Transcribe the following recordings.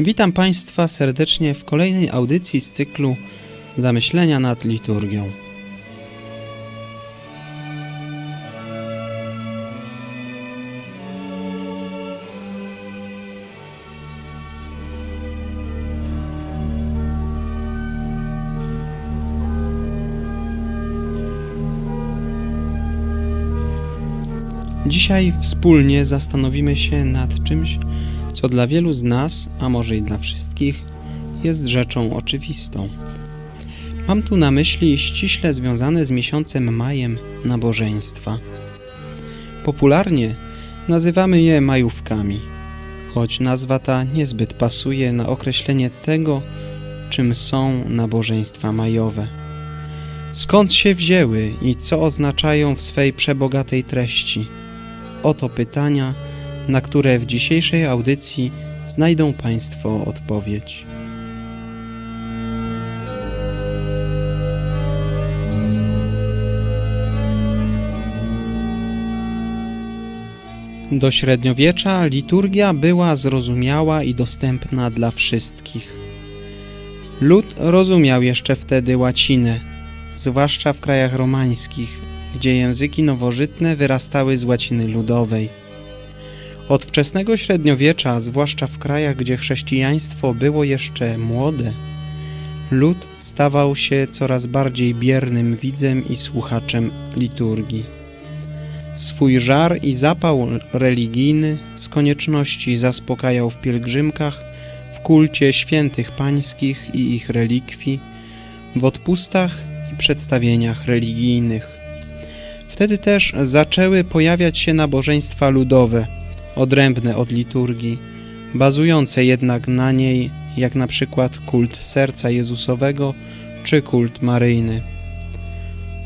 Witam Państwa serdecznie w kolejnej audycji z cyklu Zamyślenia nad liturgią. Dzisiaj wspólnie zastanowimy się nad czymś, co dla wielu z nas, a może i dla wszystkich, jest rzeczą oczywistą. Mam tu na myśli ściśle związane z miesiącem majem nabożeństwa. Popularnie nazywamy je majówkami, choć nazwa ta niezbyt pasuje na określenie tego, czym są nabożeństwa majowe. Skąd się wzięły i co oznaczają w swej przebogatej treści? Oto pytania, na które w dzisiejszej audycji znajdą Państwo odpowiedź. Do średniowiecza liturgia była zrozumiała i dostępna dla wszystkich. Lud rozumiał jeszcze wtedy łacinę, zwłaszcza w krajach romańskich, gdzie języki nowożytne wyrastały z łaciny ludowej. Od wczesnego średniowiecza, zwłaszcza w krajach, gdzie chrześcijaństwo było jeszcze młode, lud stawał się coraz bardziej biernym widzem i słuchaczem liturgii. Swój żar i zapał religijny z konieczności zaspokajał w pielgrzymkach, w kulcie świętych pańskich i ich relikwii, w odpustach i przedstawieniach religijnych. Wtedy też zaczęły pojawiać się nabożeństwa ludowe, odrębne od liturgii, bazujące jednak na niej, jak na przykład kult serca Jezusowego czy kult maryjny.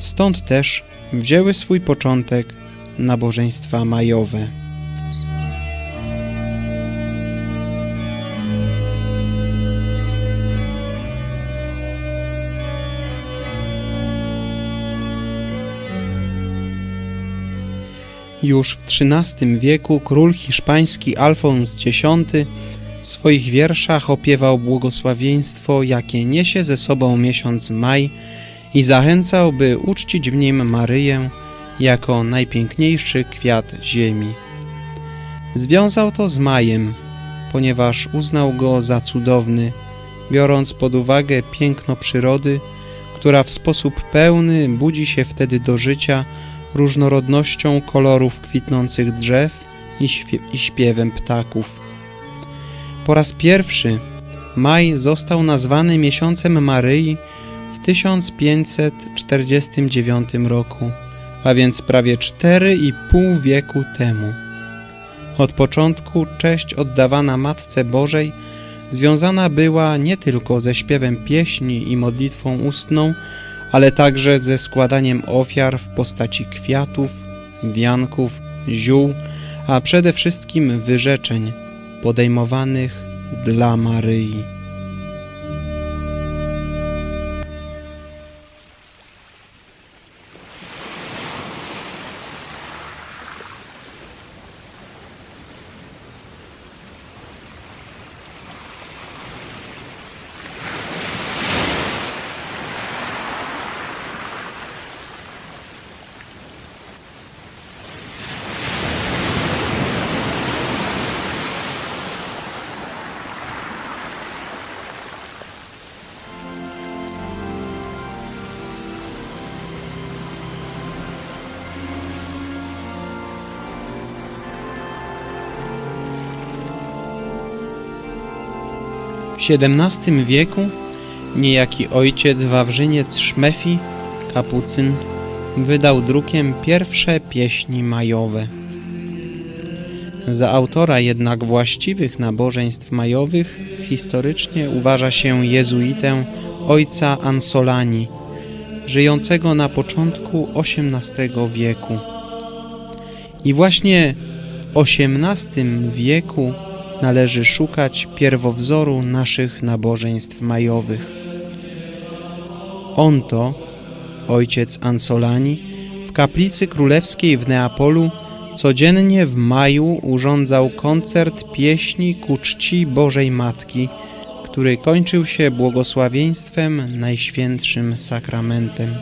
Stąd też wzięły swój początek nabożeństwa majowe. Już w XIII wieku król hiszpański Alfons X w swoich wierszach opiewał błogosławieństwo, jakie niesie ze sobą miesiąc maj i zachęcał, by uczcić w nim Maryję jako najpiękniejszy kwiat ziemi. Związał to z majem, ponieważ uznał go za cudowny, biorąc pod uwagę piękno przyrody, która w sposób pełny budzi się wtedy do życia różnorodnością kolorów kwitnących drzew i, i śpiewem ptaków. Po raz pierwszy maj został nazwany miesiącem Maryi w 1549 roku, a więc prawie 4,5 wieku temu. Od początku cześć oddawana Matce Bożej związana była nie tylko ze śpiewem pieśni i modlitwą ustną, ale także ze składaniem ofiar w postaci kwiatów, wianków, ziół, a przede wszystkim wyrzeczeń podejmowanych dla Maryi. W XVII wieku niejaki ojciec Wawrzyniec Szmefi, kapucyn, wydał drukiem pierwsze pieśni majowe. Za autora jednak właściwych nabożeństw majowych historycznie uważa się jezuitę ojca Ansolani, żyjącego na początku XVIII wieku. I właśnie w XVIII wieku należy szukać pierwowzoru naszych nabożeństw majowych. On to, ojciec Ansolani, w kaplicy królewskiej w Neapolu Codziennie w maju urządzał koncert pieśni ku czci Bożej Matki, który kończył się błogosławieństwem Najświętszym Sakramentem.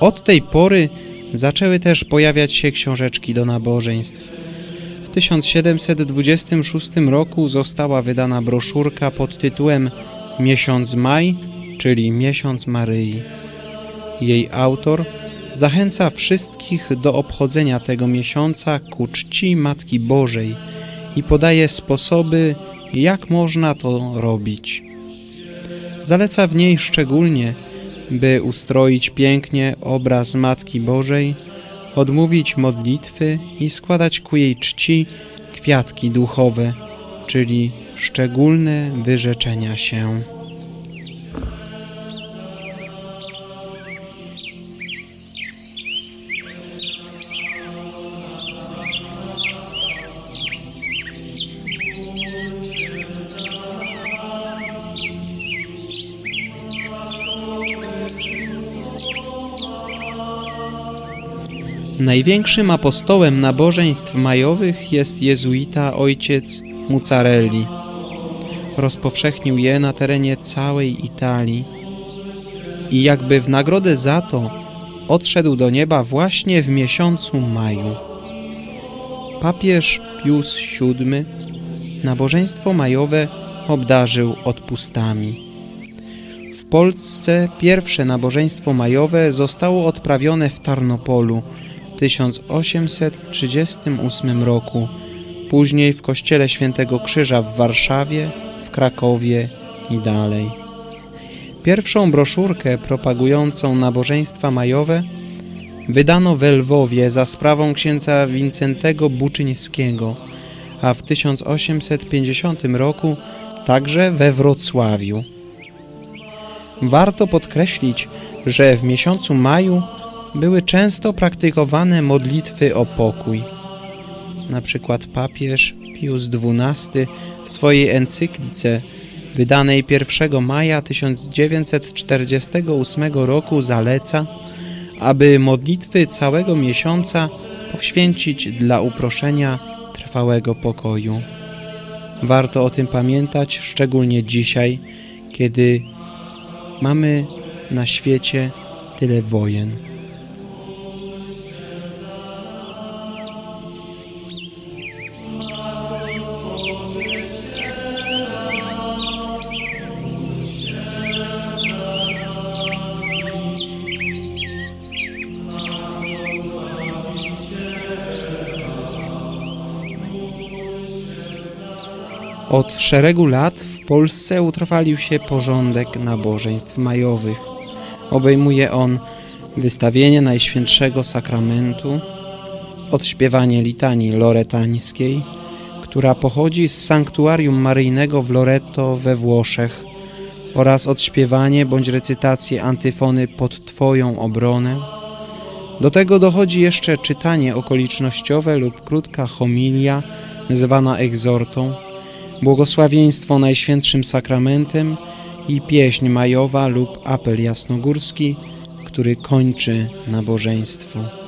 Od tej pory zaczęły też pojawiać się książeczki do nabożeństw. W 1726 roku została wydana broszurka pod tytułem Miesiąc Maj, czyli Miesiąc Maryi. Jej autor zachęca wszystkich do obchodzenia tego miesiąca ku czci Matki Bożej i podaje sposoby, jak można to robić. Zaleca w niej szczególnie, by ustroić pięknie obraz Matki Bożej, odmówić modlitwy i składać ku jej czci kwiatki duchowe, czyli szczególne wyrzeczenia się. Największym apostołem nabożeństw majowych jest jezuita ojciec Mucarelli. Rozpowszechnił je na terenie całej Italii i jakby w nagrodę za to odszedł do nieba właśnie w miesiącu maju. Papież Pius VII nabożeństwo majowe obdarzył odpustami. W Polsce pierwsze nabożeństwo majowe zostało odprawione w Tarnopolu 1838 roku, później w kościele Świętego Krzyża w Warszawie, w Krakowie i dalej. Pierwszą broszurkę propagującą nabożeństwa majowe wydano w Lwowie za sprawą księdza Wincentego Buczyńskiego, a w 1850 roku także we Wrocławiu. Warto podkreślić, że w miesiącu maju były często praktykowane modlitwy o pokój. Na przykład papież Pius XII w swojej encyklice wydanej 1 maja 1948 roku zaleca, aby modlitwy całego miesiąca poświęcić dla uproszenia trwałego pokoju. Warto o tym pamiętać, szczególnie dzisiaj, kiedy mamy na świecie tyle wojen. Od szeregu lat w Polsce utrwalił się porządek nabożeństw majowych. Obejmuje on wystawienie Najświętszego Sakramentu, odśpiewanie litanii loretańskiej, która pochodzi z sanktuarium maryjnego w Loreto we Włoszech oraz odśpiewanie bądź recytację antyfony pod Twoją obronę. Do tego dochodzi jeszcze czytanie okolicznościowe lub krótka homilia zwana egzortą, błogosławieństwo Najświętszym Sakramentem i pieśń majowa lub apel jasnogórski, który kończy nabożeństwo.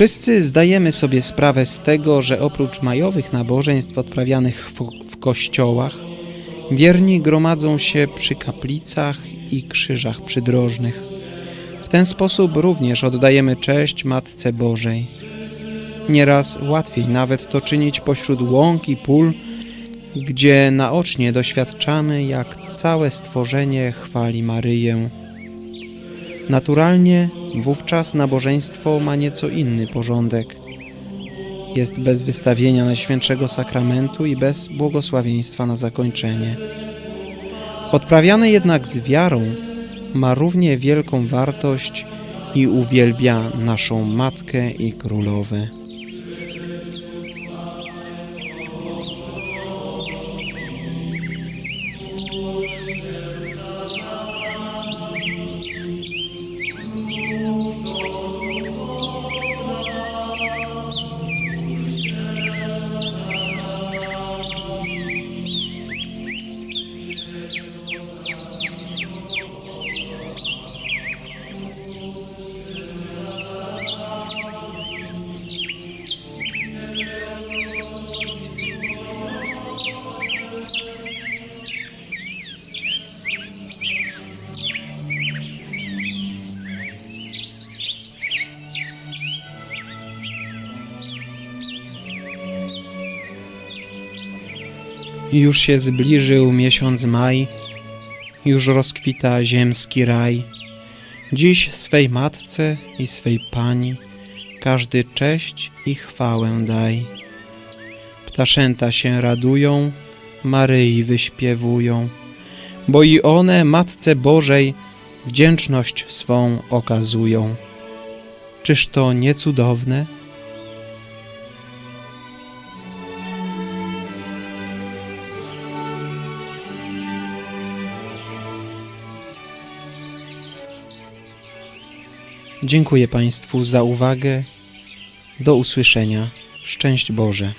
Wszyscy zdajemy sobie sprawę z tego, że oprócz majowych nabożeństw odprawianych w, kościołach, wierni gromadzą się przy kaplicach i krzyżach przydrożnych. W ten sposób również oddajemy cześć Matce Bożej. Nieraz łatwiej nawet to czynić pośród łąk i pól, gdzie naocznie doświadczamy, jak całe stworzenie chwali Maryję. Naturalnie wówczas nabożeństwo ma nieco inny porządek. Jest bez wystawienia Najświętszego Sakramentu i bez błogosławieństwa na zakończenie. Odprawiane jednak z wiarą ma równie wielką wartość i uwielbia naszą Matkę i Królowę. Już się zbliżył miesiąc maj, już rozkwita ziemski raj. Dziś swej matce i swej pani każdy cześć i chwałę daj. Ptaszęta się radują, Maryi wyśpiewują, bo i one Matce Bożej wdzięczność swą okazują. Czyż to nie cudowne? Dziękuję Państwu za uwagę. Do usłyszenia. Szczęść Boże.